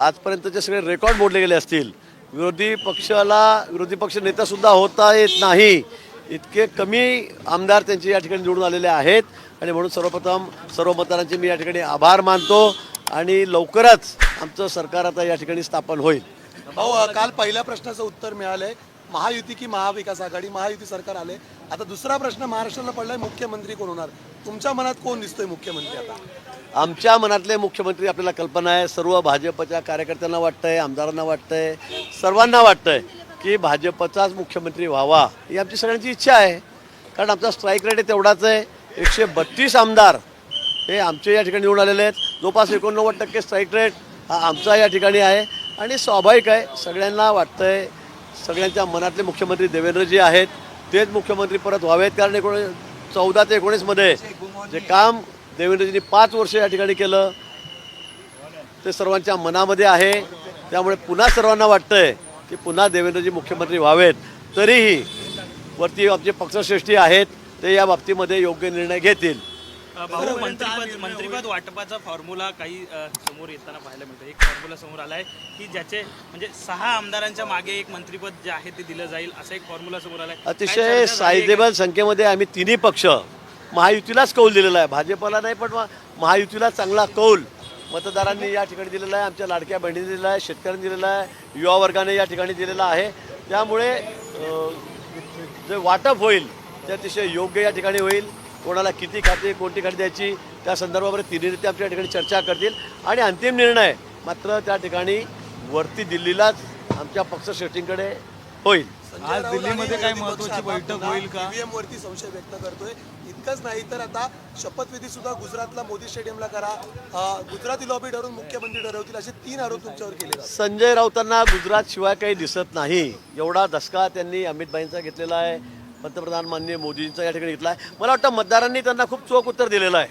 आजपर्यंतचे सगळे रेकॉर्ड मोडले गेले असतील. विरोधी पक्षाला विरोधी पक्ष नेतासुद्धा होता येत नाही. इतके कमी आमदार त्यांचे या ठिकाणी निवडून आलेले आहेत. आणि म्हणून सर्वप्रथम सर्व मतदारांचे मी या ठिकाणी आभार मानतो. आणि लवकरच आमचं सरकार आता या ठिकाणी स्थापन होईल. भाऊ काल पहिल्या प्रश्नाचं उत्तर मिळालं आहे महायुती की महाविकास आघाडी महायुती सरकार आले. आता दुसरा प्रश्न महाराष्ट्राला पडलाय मुख्यमंत्री कोण होणार? तुमच्या मनात कोण दिसतोय मुख्यमंत्री आता? आमच्या मनातले मुख्यमंत्री आपल्याला कल्पना आहे सर्व भाजपच्या कार्यकर्त्यांना वाटतंय आमदारांना वाटतंय सर्वांना वाटतंय की भाजपचाच मुख्यमंत्री व्हावा ही आमची सगळ्यांची इच्छा आहे. कारण आमचा स्ट्राईक रेट तेवढाच आहे. एकशे बत्तीस आमदार हे आमचे या ठिकाणी निवडून आलेले आहेत. जवळपास एकोणनव्वद टक्के स्ट्राईक रेट हा आमचा या ठिकाणी आहे. आणि स्वाभाविक आहे सगळ्यांना वाटतंय सगळ्यांच्या मनातले मुख्यमंत्री देवेंद्रजी आहेत. तेच मुख्यमंत्री परत व्हावेत कारण एकोणीस चौदा ते एकोणीसमध्ये जे काम देवेंद्रजींनी पाच वर्ष या ठिकाणी केलं ते सर्वांच्या मनामध्ये आहे. त्यामुळे पुन्हा सर्वांना वाटतंय की पुन्हा देवेंद्रजी मुख्यमंत्री व्हावेत. तरीही वरती आमचे पक्षश्रेष्ठी आहेत ते या बाबतीमध्ये योग्य निर्णय घेतील. भाऊ मंत्रीपद मंत्रीपद वाटपाचा फॉर्म्युला काही समोर येताना पाहायला मिळतं. एक फॉर्म्युला समोर आलाय की ज्याचे म्हणजे सहा आमदारांच्या मागे एक मंत्रीपद जे आहे ते दिलं जाईल असा एक फॉर्म्युला समोर आलाय. काय अतिशय आहे सायझेबल संख्येमध्ये आम्ही तिन्ही पक्ष महायुतीलाच कौल दिलेला आहे. भाजपला नाही पण महा- महायुतीला चांगला कौल मतदारांनी या ठिकाणी दिलेला आहे. आमच्या लाडक्या बहिणीने दिलेला आहे शेतकऱ्यांनी दिलेला आहे युवा वर्गाने या ठिकाणी दिलेला आहे. त्यामुळे जे वाटप होईल ते अतिशय योग्य या ठिकाणी होईल. कोणाला किती खाते कोणती खाते द्यायची त्या संदर्भामध्ये तिन्ही नेते आमच्या ठिकाणी चर्चा करतील. आणि अंतिम निर्णय मात्र त्या ठिकाणी वरती दिल्लीलाच आमच्या पक्षश्रेष्ठींकडे होईल. आज दिल्लीमध्ये काय महत्त्वाची बैठक होईल का? ईव्हीएम वरती संशय व्यक्त करतोय. इतकंच नाही तर आता शपथविधी सुद्धा गुजरातला मोदी स्टेडियमला करा. गुजराती लॉबी ठरवून मुख्यमंत्री ठरवतील असे तीन आरोप तुमच्यावर केले जातात. संजय राऊतांना गुजरात शिवाय काही दिसत नाही. एवढा धसका त्यांनी अमित भाईंचा घेतलेला आहे. पंतप्रधान माननीय मोदींचा या ठिकाणी घेतला आहे मला वाटतं मतदारांनी त्यांना खूप चोख उत्तर दिलेलं आहे.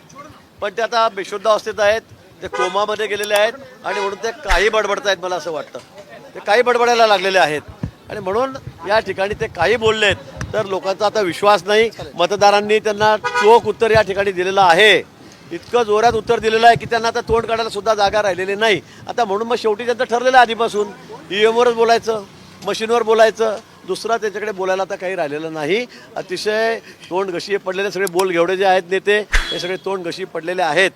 पण ते आता बेशुद्ध अवस्थेत आहेत ते कोमामध्ये गेलेले आहेत आणि म्हणून ते काही बडबडत आहेत मला असं वाटतं. ते काही बडबडायला लागलेले आहेत. आणि म्हणून या ठिकाणी ते काही बोललेत तर लोकांचा आता विश्वास नाही. मतदारांनी त्यांना चोख उत्तर या ठिकाणी दिलेलं आहे. इतकं जोरात उत्तर दिलेलं आहे की त्यांना आता तोंड काढायला सुद्धा जागा राहिलेली नाही. आता म्हणून मग शेवटी त्यांचं ठरलेलं आहे आधीपासून. एमवरच बोलायचं मशीनवर बोलायचं दुसरा त्याच्याकडे बोलायला आता काही राहिलेलं नाही. अतिशय तोंड घशी पडलेले सगळे बोल घेवडे जे आहेत नेते हे सगळे तोंड घशी पडलेले आहेत.